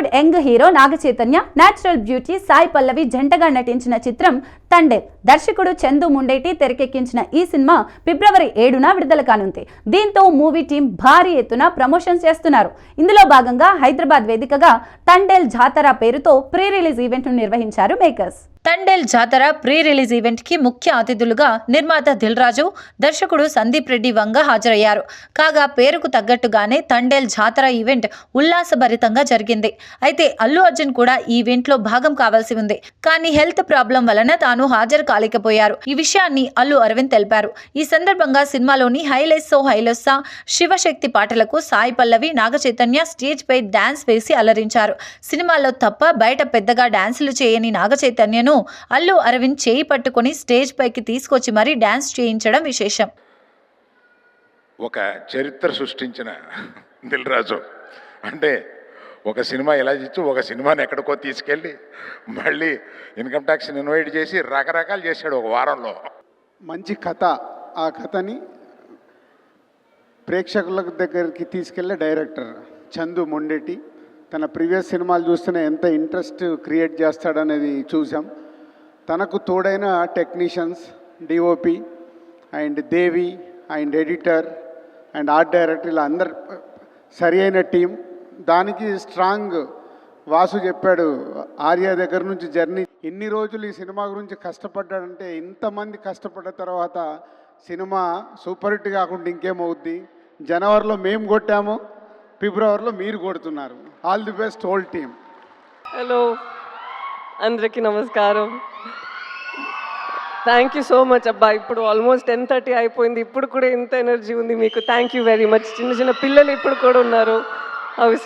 Bollywood young hero Naga Chaitanya natural beauty Sai Pallavi జంటగా నటించిన చిత్రం తండే. దర్శకుడు చందు ముండేటి తెరకెక్కించిన ఈ సినిమా ఫిబ్రవరి ఏడున విడుదల కానుంది. దీంతో మూవీ టీం భారీ ఎత్తున ప్రమోషన్ చేస్తున్నారు. ఇందులో భాగంగా హైదరాబాద్ వేదికగా తండేల్ జాతర పేరుతో ప్రీ రిలీజ్ ఈవెంట్ను నిర్వహించారు మేకర్స్. తండేల్ జాతర ప్రీ రిలీజ్ ఈవెంట్కి ముఖ్య అతిథులుగా నిర్మాత దిల్ రాజు దర్శకుడు సందీప్ రెడ్డి వంగ హాజరయ్యారు. కాగా పేరుకు తగ్గట్టుగానే తండేల్ జాతర ఈవెంట్ ఉల్లాసభరితంగా జరిగింది. అయితే అల్లు అర్జున్ కూడా ఈ ఈవెంట్లో భాగం కావాల్సి ఉంది. కానీ హెల్త్ ప్రాబ్లం వలన తాను హాజరు కాలేకపోయారు. ఈ విషయాన్ని అల్లు అరవింద్ తెలిపారు. ఈ సందర్భంగా సినిమాలోని హైలెస్సో హైలెస్సా శివశక్తి పాటలకు సాయి పల్లవి నాగచైతన్య స్టేజ్పై స్టేజ్ పై డాన్స్ వేసి అలరించారు. సినిమాలో తప్ప బయట పెద్దగా డాన్సులు చేయని నాగచైతన్యను చైతన్యను అల్లు అరవింద్ చేయి పట్టుకొని స్టేజ్ పైకి తీసుకొచ్చి మరీ డాన్స్ చేయించడం విశేషం. ఒక చరిత్ర సృష్టించిన దిల్ రాజు. అంటే ఒక సినిమా ఎలా ఇచ్చి ఒక సినిమాని ఎక్కడికో తీసుకెళ్ళి మళ్ళీ ఇన్కమ్ ట్యాక్స్ని ఇన్వైట్ చేసి రకరకాలు చేశాడు ఒక వారంలో. మంచి కథ. ఆ కథని ప్రేక్షకుల దగ్గరికి తీసుకెళ్ళే డైరెక్టర్ చందు మొండెటి తన ప్రీవియస్ సినిమాలు చూస్తేనే ఎంత ఇంట్రెస్ట్ క్రియేట్ చేస్తాడనేది చూసాం తనకు తోడైన technicians DOP and Devi and editor and art director ఇలా అందరు సరి అయిన టీం. దానికి స్ట్రాంగ్ వాసు చెప్పాడు ఆర్య దగ్గర నుంచి జర్నీ. ఇన్ని రోజులు ఈ సినిమా గురించి కష్టపడ్డాడంటే ఇంతమంది కష్టపడ్డ తర్వాత సినిమా సూపర్ హిట్ కాకుండా ఇంకేమవుద్ది? జనవరిలో మేము కొట్టాము ఫిబ్రవరిలో మీరు కొడుతున్నారు. All the best whole team hello అందరికీ నమస్కారం. థ్యాంక్ యూ సో మచ్ అబ్బా. ఇప్పుడు ఆల్మోస్ట్ టెన్ థర్టీ అయిపోయింది. ఇప్పుడు కూడా ఇంత ఎనర్జీ ఉంది మీకు. థ్యాంక్ యూ వెరీ మచ్ చిన్న చిన్న పిల్లలు ఇప్పుడు కూడా ఉన్నారు. అవి